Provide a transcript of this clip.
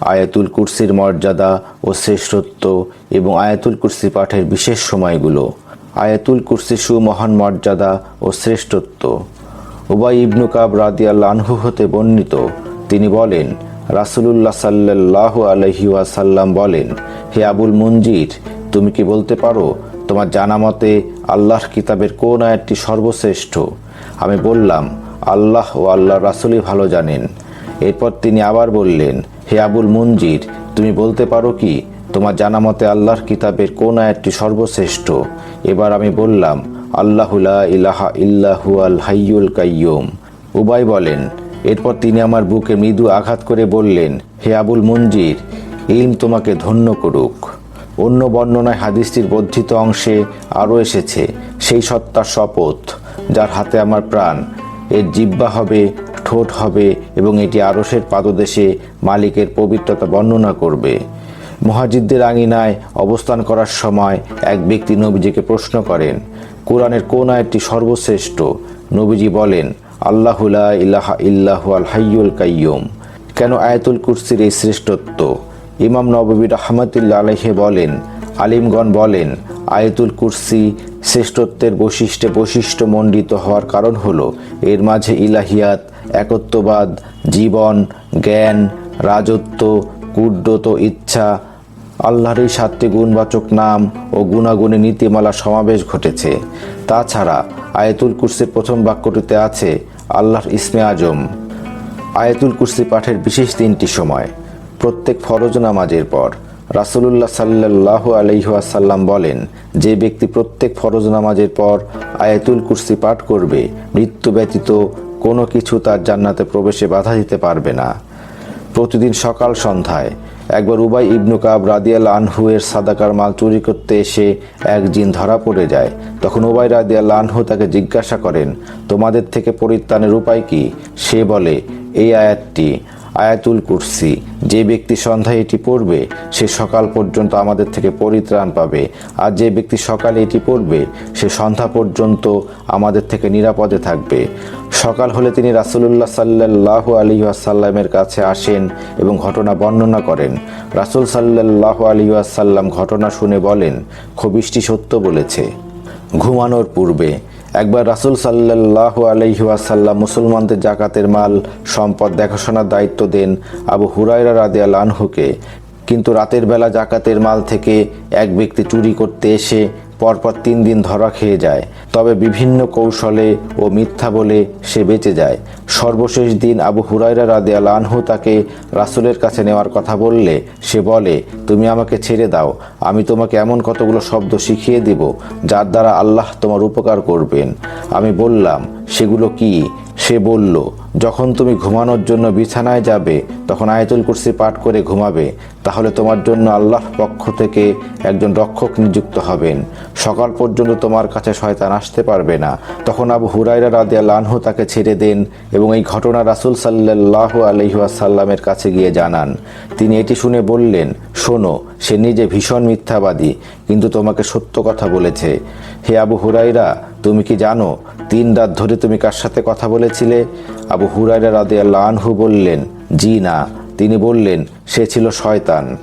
আয়াতুল কুরসির মর্যাদা ও শ্রেষ্ঠত্ব এবং আয়াতুল কুরসি পাঠের বিশেষ সময়গুলো। আয়াতুল কুরসি সুমহান মর্যাদা ও শ্রেষ্ঠত্ব। উবাই ইবনু কাব রাদিয়াল্লাহ আনহু হতে বর্ণিত, তিনি বলেন, রাসূলুল্লাহ সাল্লাল্লাহু আলাইহি ওয়াসাল্লাম বলেন, হে আবুল মঞ্জির তুমি কি বলতে পারো, তোমার জানা মতে আল্লাহর কিতাবের কোন আয়াতটি সর্বশ্রেষ্ঠ? আমি বললাম, আল্লাহ ও আল্লাহ রাসুলই ভালো জানেন। এরপর তিনি আবার বললেন হে আবুল মঞ্জির, তুমি বলতে পারো কি, তোমার জানা মতে আল্লাহর কিতাবের কোন আয়াতটি সর্বশ্রেষ্ঠ? এবার আমি বললাম আল্লাহুলা ইলাহা ইল্লাহু আল হাইয়ুল কাইয়ুম। উবাই বলেন, এরপর তিনি আমার বুকে মৃদু আঘাত করে বললেন, হে আবুল মঞ্জির, ইলম তোমাকে ধন্য করুক। অন্য বর্ণনায় হাদিসটির বর্ধিত অংশে আরও এসেছে, সেই সত্তার শপথ, যার হাতে আমার প্রাণ, এর জিব্বা হবে ঠোঁট হবে এবং এটি আরসের পাদদেশে মালিকের পবিত্রতা বর্ণনা করবে। মহাজিদদের আঙিনায় অবস্থান করার সময় এক ব্যক্তি নবীজিকে প্রশ্ন করেন, কোরআনের কোন আয়টি সর্বশ্রেষ্ঠ? নবীজি বলেন আল্লাহুলা ইলাহা ইল্লাহু আল হাইয়ুল কাইয়ুম। কেন আয়াতুল কুরসির এই শ্রেষ্ঠত্ব? ইমাম নববী রহমতুল্লা আলহে বলেন, আলিমগণ বলেন, আয়াতুল কুরসি শ্রেষ্ঠত্বের বৈশিষ্ট্যে বৈশিষ্ট্য মণ্ডিত হওয়ার কারণ হলো, এর মাঝে ইলাহিয়াত একত্ববাদ, জীবন, জ্ঞান, রাজত্ব কুড্ডত ইচ্ছা আল্লাহর এই সাতটি গুণবাচক নাম ও গুণাগুণে নীতিমালা সমাবেশ ঘটেছে। তাছাড়া আয়াতুল কুরসির প্রথম বাক্যটিতে আছে, আল্লাহর ইসমে আজম। আয়াতুল কুরসি পাঠের বিশেষ তিনটি সময়, প্রত্যেক ফরজ নামাজের পর। রাসুলুল্লাহ সাল্লাহ আলহিহাসাল্লাম বলেন, যে ব্যক্তি প্রত্যেক ফরজ নামাজের পর আয়াতুল কুরসি পাঠ করবে, মৃত্যু ব্যতীত কোনো কিছু তার জান্নাতে প্রবেশে বাধা দিতে পারবে না। প্রতিদিন সকাল সন্ধ্যায় একবার উবাই ইবনু কাব রাদিয়াল আনহু এর সাদাকার মাল চুরি করতে এসে এক জিন ধরা পড়ে যায়। তখন উবাই রাদিয়াল আনহু তাকে জিজ্ঞাসা করেন, তোমাদের থেকে পরিত্রাণের উপায় কি? সে বলে, এই আয়াতটি আয়াতুল কুরসি। যে ব্যক্তি সন্ধ্যায় এটি পড়বে, সে সকাল পর্যন্ত আমাদের থেকে পরিত্রাণ পাবে। আর যে ব্যক্তি সকালে এটি পড়বে, সে সন্ধ্যা পর্যন্ত আমাদের থেকে নিরাপদে থাকবে। সকাল হলে তিনি রাসুলুল্লাহ সাল্লাহ আলী আসাল্লামের কাছে আসেন এবং ঘটনা বর্ণনা করেন। রাসুল সাল্লাহ আলী আসাল্লাম ঘটনা শুনে বলেন খবিষ্টি সত্য বলেছে। ঘুমানোর পূর্বে একবার রাসুল সাল্লাহ আলহিহাসাল্লাম মুসলমানদের জাকাতের মাল, সম্পদ, দেখাশোনার দায়িত্ব দেন আবু হুরাইরা রাদিয়াল আনহুকে। কিন্তু রাতের বেলা জাকাতের মাল থেকে এক ব্যক্তি চুরি করতে এসে পরপর তিন দিন ধরা খেয়ে যায়। তবে বিভিন্ন কৌশলে ও মিথ্যা বলে সে বেঁচে যায়। সর্বশেষ দিন আবু হুরাইরা রাদিয়াল আনহু তাকে রাসুলের কাছে নেওয়ার কথা বললে সে বলে, তুমি আমাকে ছেড়ে দাও। আমি তোমাকে এমন কতগুলো শব্দ শিখিয়ে দিব, যার দ্বারা আল্লাহ তোমার উপকার করবেন। আমি বললাম, সেগুলো কি? সে বলল, যখন তুমি ঘুমানোর জন্য বিছানায় যাবে, তখন আয়তুল কুরসি পাঠ করে ঘুমাবে, তাহলে তোমার জন্য আল্লাহর পক্ষ থেকে একজন রক্ষক নিযুক্ত হবেন। সকাল পর্যন্ত তোমার কাছে শয়তান আসতে পারবে না। তখন আবু হুরাইরা রাদিয়া লানহু তাকে ছেড়ে দেন এবং এই ঘটনা রাসুল সাল্লাহ আলহিহাসাল্লামের কাছে গিয়ে জানান। তিনি এটি শুনে বললেন, শোনো, সে নিজে ভীষণ মিথ্যাবাদী, কিন্তু তোমাকে সত্য কথা বলেছে। হে আবু হুরাইরা তুমি কি জানো, তিন রাত ধরে তুমি কার সাথে কথা বলেছিলে? আবু হুরাইরা রাদে আল্লাহ আনহু বললেন, জি না। তিনি বললেন, সে ছিল শয়তান।